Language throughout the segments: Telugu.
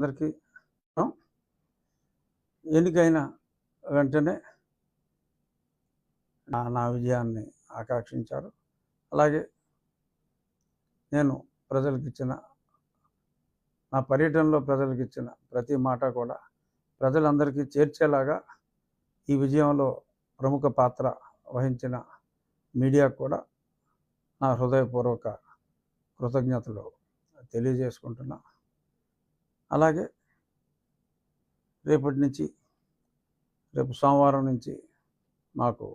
అందరికీ ఎన్నికైన వెంటనే నా నా విజయాన్ని ఆకాంక్షించారు. అలాగే నేను ప్రజలకు ఇచ్చిన నా పర్యటనలో ప్రజలకు ఇచ్చిన ప్రతి మాట కూడా ప్రజలందరికీ చేర్చేలాగా ఈ విజయంలో ప్రముఖ పాత్ర వహించిన మీడియాకు కూడా నా హృదయపూర్వక కృతజ్ఞతలు తెలియజేసుకుంటున్నా. అలాగే రేపటి నుంచి రేపు సోమవారం నుంచి మాకు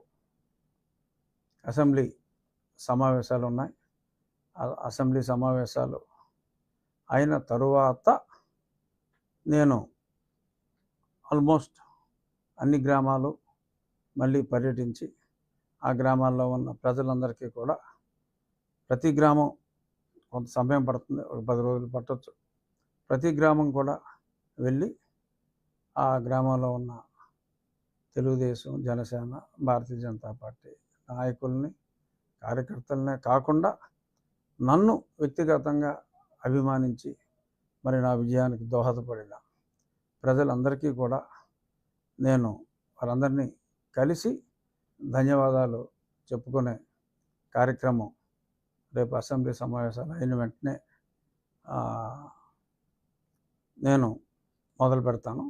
అసెంబ్లీ సమావేశాలు ఉన్నాయి. అసెంబ్లీ సమావేశాలు అయిన తరువాత నేను ఆల్మోస్ట్ అన్ని గ్రామాలు మళ్ళీ పర్యటించి ఆ గ్రామాల్లో ఉన్న ప్రజలందరికీ కూడా ప్రతి గ్రామం కొంత సమయం పడుతుంది ఒక పది రోజులు పట్టచ్చు. ప్రతి గ్రామం కూడా వెళ్ళి ఆ గ్రామంలో ఉన్న తెలుగుదేశం జనసేన భారతీయ జనతా పార్టీ నాయకుల్ని కార్యకర్తలనే కాకుండా నన్ను వ్యక్తిగతంగా అభిమానించి మరి నా విజయానికి దోహదపడిన ప్రజలందరికీ కూడా నేను వారందరినీ కలిసి ధన్యవాదాలు చెప్పుకునే కార్యక్రమం రేపు అసెంబ్లీ సమావేశాలు అయిన వెంటనే నేను మొదలు పెడతాను.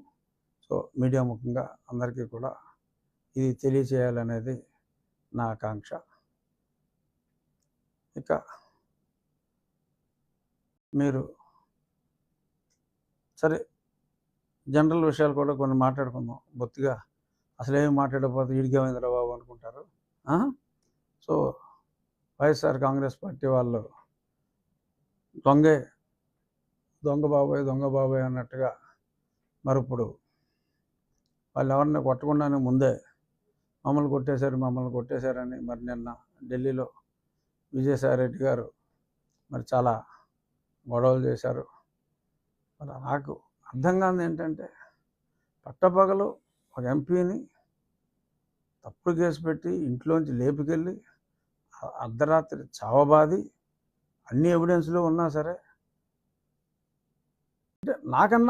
సో మీడియా ముఖంగా అందరికీ కూడా ఇది తెలియచేయాలనేది నా ఆకాంక్ష. ఇక మీరు సరే జనరల్ విషయాలు కూడా కొన్ని మాట్లాడుకుందాం. బొత్తిగా అసలు ఏమి మాట్లాడకపోతే ఈడికేమైందిరా బాబు అనుకుంటారు. సో వైఎస్ఆర్ కాంగ్రెస్ పార్టీ వాళ్ళు దొంగే దొంగ బాబాయ్ దొంగ బాబాయ్ అన్నట్టుగా మరి ఇప్పుడు వాళ్ళు ఎవరిని కొట్టకుండానే ముందే మమ్మల్ని కొట్టేశారు మమ్మల్ని కొట్టేశారని మరి నిన్న ఢిల్లీలో విజయసాయి రెడ్డి గారు మరి చాలా గొడవలు చేశారు. మరి నాకు అర్థం కాదు ఏంటంటే పట్టపగలు ఒక ఎంపీని తప్పుడు కేసు పెట్టి ఇంట్లోంచి లేపుకెళ్ళి అర్ధరాత్రి చావబాది అన్ని ఎవిడెన్స్లు ఉన్నా సరే నాకన్నా